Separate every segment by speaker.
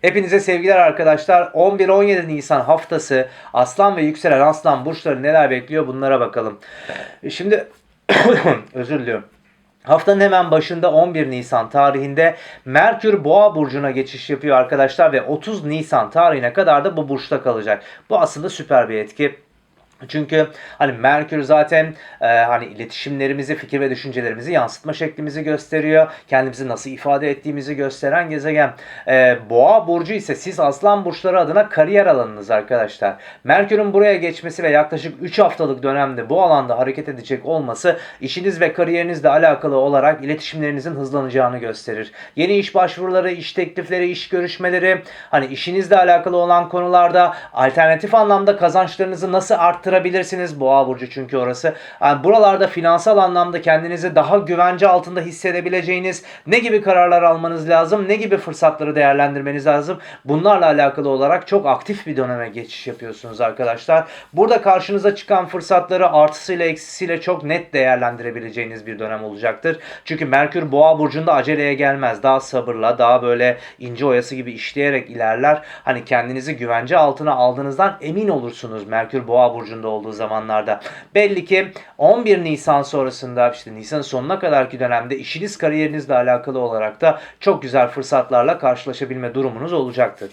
Speaker 1: Hepinize sevgiler arkadaşlar. 11-17 Nisan haftası Aslan ve yükselen Aslan burçları neler bekliyor bunlara bakalım. Şimdi özür diliyorum. Haftanın hemen başında 11 Nisan tarihinde Merkür Boğa burcuna geçiş yapıyor arkadaşlar ve 30 Nisan tarihine kadar da bu burçta kalacak. Bu aslında süper bir etki. Çünkü hani Merkür zaten e, hani iletişimlerimizi, fikir ve düşüncelerimizi yansıtma şeklimizi gösteriyor. Kendimizi nasıl ifade ettiğimizi gösteren gezegen. E, Boğa burcu ise siz Aslan burçları adına kariyer alanınız arkadaşlar. Merkür'ün buraya geçmesi ve yaklaşık 3 haftalık dönemde bu alanda hareket edecek olması işiniz ve kariyerinizle alakalı olarak iletişimlerinizin hızlanacağını gösterir. Yeni iş başvuruları, iş teklifleri, iş görüşmeleri, hani işinizle alakalı olan konularda alternatif anlamda kazançlarınızı nasıl arttırabilirsiniz Boğa burcu çünkü orası. Yani buralarda finansal anlamda kendinizi daha güvence altında hissedebileceğiniz ne gibi kararlar almanız lazım, ne gibi fırsatları değerlendirmeniz lazım. Bunlarla alakalı olarak çok aktif bir döneme geçiş yapıyorsunuz arkadaşlar. Burada karşınıza çıkan fırsatları artısıyla eksisiyle çok net değerlendirebileceğiniz bir dönem olacaktır. Çünkü Merkür Boğa burcunda aceleye gelmez. Daha sabırla, daha böyle ince oyası gibi işleyerek ilerler. Hani kendinizi güvence altına aldığınızdan emin olursunuz Merkür Boğa burcunda olduğu zamanlarda. Belli ki 11 Nisan sonrasında işte Nisan sonuna kadarki dönemde işiniz kariyerinizle alakalı olarak da çok güzel fırsatlarla karşılaşabilme durumunuz olacaktır.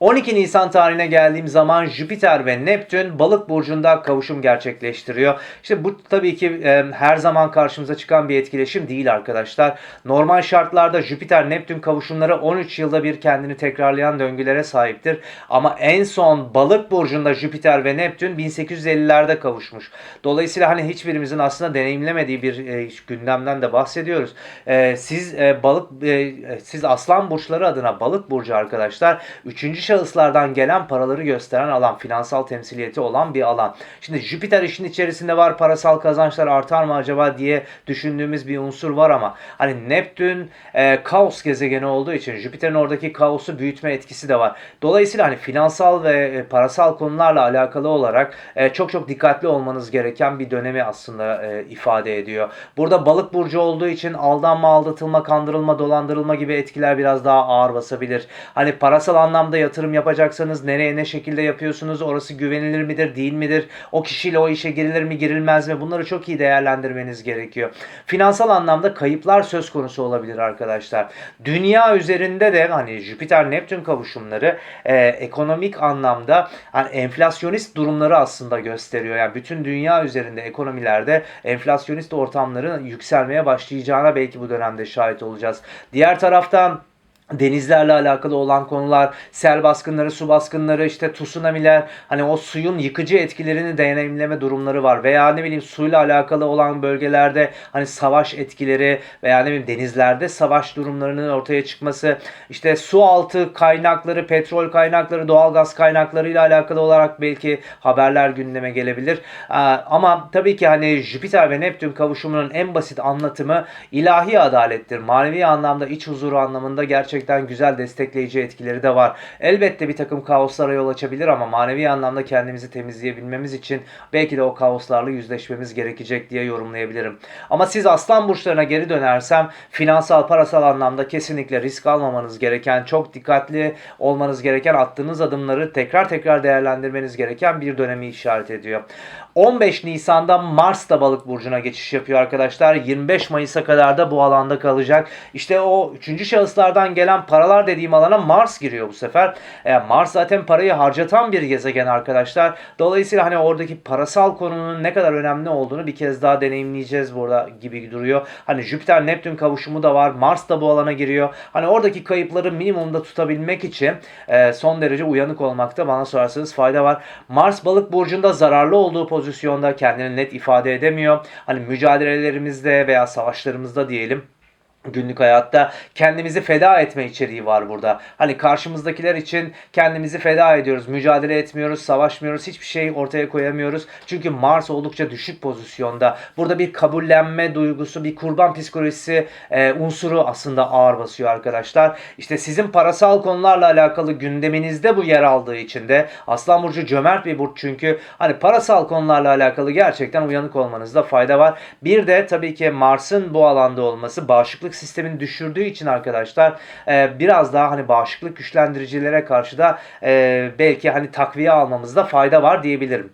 Speaker 1: 12 Nisan tarihine geldiğim zaman Jüpiter ve Neptün balık burcunda kavuşum gerçekleştiriyor. İşte bu tabii ki e, her zaman karşımıza çıkan bir etkileşim değil arkadaşlar. Normal şartlarda Jüpiter Neptün kavuşumları 13 yılda bir kendini tekrarlayan döngülere sahiptir. Ama en son balık burcunda Jüpiter ve Neptün 1850'lerde kavuşmuş. Dolayısıyla hani hiçbirimizin aslında deneyimlemediği bir e, gündemden de bahsediyoruz. E, siz e, balık e, siz aslan burçları adına balık burcu arkadaşlar 3 şahıslardan gelen paraları gösteren alan, finansal temsiliyeti olan bir alan. Şimdi Jüpiter işin içerisinde var, parasal kazançlar artar mı acaba diye düşündüğümüz bir unsur var ama hani Neptün e, kaos gezegeni olduğu için Jüpiter'in oradaki kaosu büyütme etkisi de var. Dolayısıyla hani finansal ve e, parasal konularla alakalı olarak e, çok çok dikkatli olmanız gereken bir dönemi aslında e, ifade ediyor. Burada balık burcu olduğu için aldanma, aldatılma, kandırılma, dolandırılma gibi etkiler biraz daha ağır basabilir. Hani parasal anlamda yatırım yapacaksanız nereye ne şekilde yapıyorsunuz? Orası güvenilir midir, değil midir? O kişiyle o işe girilir mi, girilmez mi? Bunları çok iyi değerlendirmeniz gerekiyor. Finansal anlamda kayıplar söz konusu olabilir arkadaşlar. Dünya üzerinde de hani Jüpiter Neptün kavuşumları e, ekonomik anlamda hani enflasyonist durumları aslında gösteriyor. Yani bütün dünya üzerinde ekonomilerde enflasyonist ortamların yükselmeye başlayacağına belki bu dönemde şahit olacağız. Diğer taraftan denizlerle alakalı olan konular, sel baskınları, su baskınları, işte tsunamiler, hani o suyun yıkıcı etkilerini deneyimleme durumları var. Veya ne bileyim suyla alakalı olan bölgelerde hani savaş etkileri veya ne bileyim denizlerde savaş durumlarının ortaya çıkması, işte su altı kaynakları, petrol kaynakları, doğalgaz kaynaklarıyla alakalı olarak belki haberler gündeme gelebilir. Ama tabii ki hani Jüpiter ve Neptün kavuşumunun en basit anlatımı ilahi adalettir. Manevi anlamda iç huzuru anlamında gerçek gerçekten güzel destekleyici etkileri de var. Elbette bir takım kaoslara yol açabilir ama manevi anlamda kendimizi temizleyebilmemiz için belki de o kaoslarla yüzleşmemiz gerekecek diye yorumlayabilirim. Ama siz aslan burçlarına geri dönersem finansal parasal anlamda kesinlikle risk almamanız gereken, çok dikkatli olmanız gereken, attığınız adımları tekrar tekrar değerlendirmeniz gereken bir dönemi işaret ediyor. 15 Nisan'da Mars da balık burcuna geçiş yapıyor arkadaşlar. 25 Mayıs'a kadar da bu alanda kalacak. İşte o üçüncü şahıslardan gelen paralar dediğim alana Mars giriyor bu sefer. E, Mars zaten parayı harcatan bir gezegen arkadaşlar. Dolayısıyla hani oradaki parasal konunun ne kadar önemli olduğunu bir kez daha deneyimleyeceğiz burada gibi duruyor. Hani Jüpiter Neptün kavuşumu da var. Mars da bu alana giriyor. Hani oradaki kayıpları minimumda tutabilmek için e, son derece uyanık olmakta bana sorarsanız fayda var. Mars balık burcunda zararlı olduğu pozisyonda kendini net ifade edemiyor. Hani mücadelelerimizde veya savaşlarımızda diyelim günlük hayatta kendimizi feda etme içeriği var burada. Hani karşımızdakiler için kendimizi feda ediyoruz. Mücadele etmiyoruz, savaşmıyoruz. Hiçbir şey ortaya koyamıyoruz. Çünkü Mars oldukça düşük pozisyonda. Burada bir kabullenme duygusu, bir kurban psikolojisi e, unsuru aslında ağır basıyor arkadaşlar. İşte sizin parasal konularla alakalı gündeminizde bu yer aldığı için de Aslan Burcu cömert bir burç çünkü hani parasal konularla alakalı gerçekten uyanık olmanızda fayda var. Bir de tabii ki Mars'ın bu alanda olması bağışıklık bağışıklık sistemini düşürdüğü için arkadaşlar e, biraz daha hani bağışıklık güçlendiricilere karşı da e, belki hani takviye almamızda fayda var diyebilirim.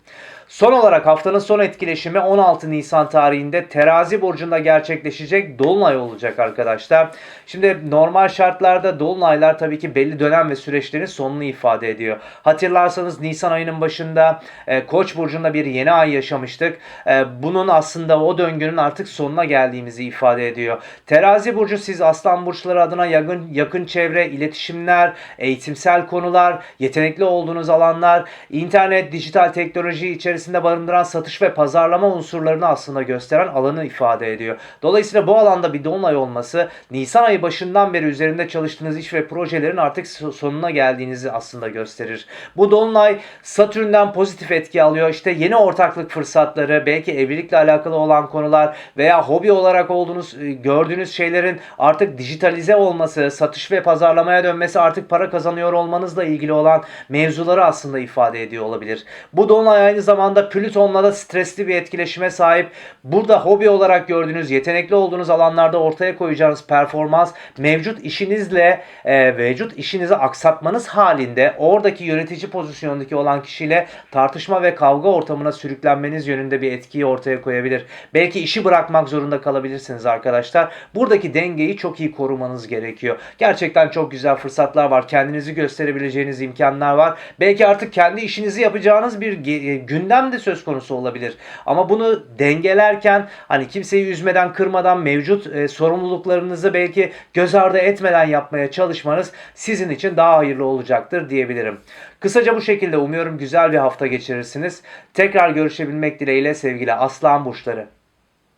Speaker 1: Son olarak haftanın son etkileşimi 16 Nisan tarihinde Terazi burcunda gerçekleşecek dolunay olacak arkadaşlar. Şimdi normal şartlarda dolunaylar tabii ki belli dönem ve süreçlerin sonunu ifade ediyor. Hatırlarsanız Nisan ayının başında e, Koç burcunda bir yeni ay yaşamıştık. E, bunun aslında o döngünün artık sonuna geldiğimizi ifade ediyor. Terazi burcu siz Aslan burçları adına yakın yakın çevre, iletişimler, eğitimsel konular, yetenekli olduğunuz alanlar, internet, dijital teknoloji içerisinde barındıran satış ve pazarlama unsurlarını aslında gösteren alanı ifade ediyor. Dolayısıyla bu alanda bir dolunay olması Nisan ayı başından beri üzerinde çalıştığınız iş ve projelerin artık so- sonuna geldiğinizi aslında gösterir. Bu dolunay Satürn'den pozitif etki alıyor. İşte yeni ortaklık fırsatları, belki evlilikle alakalı olan konular veya hobi olarak olduğunuz e, gördüğünüz şeylerin artık dijitalize olması, satış ve pazarlamaya dönmesi, artık para kazanıyor olmanızla ilgili olan mevzuları aslında ifade ediyor olabilir. Bu dolunay aynı zamanda Plüton'la da stresli bir etkileşime sahip. Burada hobi olarak gördüğünüz, yetenekli olduğunuz alanlarda ortaya koyacağınız performans mevcut işinizle e, mevcut işinizi aksatmanız halinde oradaki yönetici pozisyondaki olan kişiyle tartışma ve kavga ortamına sürüklenmeniz yönünde bir etkiyi ortaya koyabilir. Belki işi bırakmak zorunda kalabilirsiniz arkadaşlar. Buradaki dengeyi çok iyi korumanız gerekiyor. Gerçekten çok güzel fırsatlar var. Kendinizi gösterebileceğiniz imkanlar var. Belki artık kendi işinizi yapacağınız bir e, gündem de söz konusu olabilir. Ama bunu dengelerken hani kimseyi üzmeden, kırmadan mevcut e, sorumluluklarınızı belki göz ardı etmeden yapmaya çalışmanız sizin için daha hayırlı olacaktır diyebilirim. Kısaca bu şekilde umuyorum güzel bir hafta geçirirsiniz. Tekrar görüşebilmek dileğiyle sevgili Aslan Burçları.